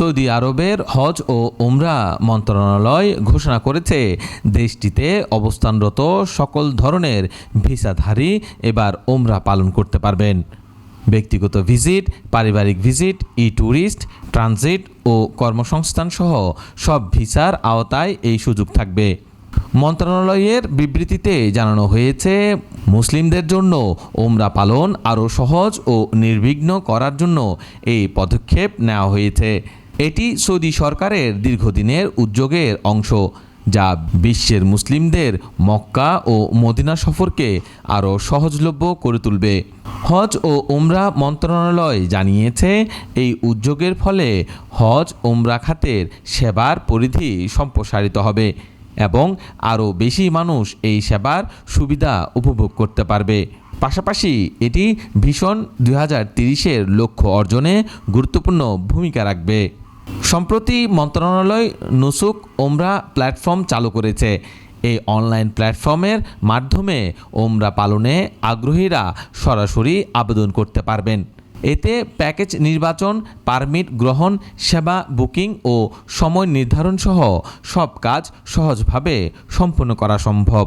Saudi আরবের হজ ও উমরা মন্ত্রণালয় ঘোষণা করেছে, দেশটিতে অবস্থানরত সকল ধরনের ভিসাধারী এবার উমরা পালন করতে পারবেন। ব্যক্তিগত ভিজিট, পারিবারিক ভিজিট ই ট্যুরিস্ট ট্রানজিট ও কর্মসংস্থান সহ সব ভিসার আওতায় এই সুযোগ থাকবে। মন্ত্রণালয়ের বিবৃতিতে জানানো হয়েছে, মুসলিমদের জন্য ওমরা পালন আরও সহজ ও নির্বিঘ্ন করার জন্য এই পদক্ষেপ নেওয়া হয়েছে। এটি সৌদি সরকারের দীর্ঘদিনের উদ্যোগের অংশ, যা বিশ্বের মুসলিমদের মক্কা ও মদিনা সফরকে আরও সহজলভ্য করে তুলবে। হজ ও উমরা মন্ত্রণালয় জানিয়েছে, এই উদ্যোগের ফলে হজ, উমরা খাতের সেবার পরিধি সম্প্রসারিত হবে এবং আরও বেশি মানুষ এই সেবার সুবিধা উপভোগ করতে পারবে। পাশাপাশি এটি ভীষণ দুই হাজার লক্ষ্য অর্জনে গুরুত্বপূর্ণ ভূমিকা রাখবে। সম্প্রতি মন্ত্রণালয় নুসুক ওমরা প্ল্যাটফর্ম চালু করেছে। এই অনলাইন প্ল্যাটফর্মের মাধ্যমে ওমরা পালনে আগ্রহীরা সরাসরি আবেদন করতে পারবেন। এতে প্যাকেজ নির্বাচন, পারমিট গ্রহণ, সেবা বুকিং ও সময় নির্ধারণ সহ সব কাজ সহজভাবে সম্পন্ন করা সম্ভব।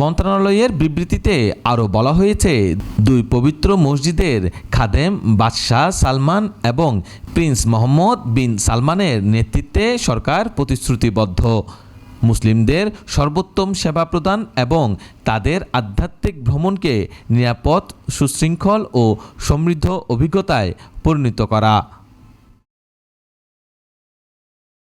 মন্ত্রণালয়ের বিবৃতিতে আরও বলা হয়েছে, দুই পবিত্র মসজিদের খাদেম বাদশাহ সালমান এবং প্রিন্স মোহাম্মদ বিন সালমানের নেতৃত্বে সরকার প্রতিশ্রুতিবদ্ধ। মুসলিমদের সর্বোত্তম সেবা প্রদান এবং তাদের আধ্যাত্মিক ভ্রমণকে নিরাপদ, সুশৃঙ্খল ও সমৃদ্ধ অভিজ্ঞতায় পরিণত করা।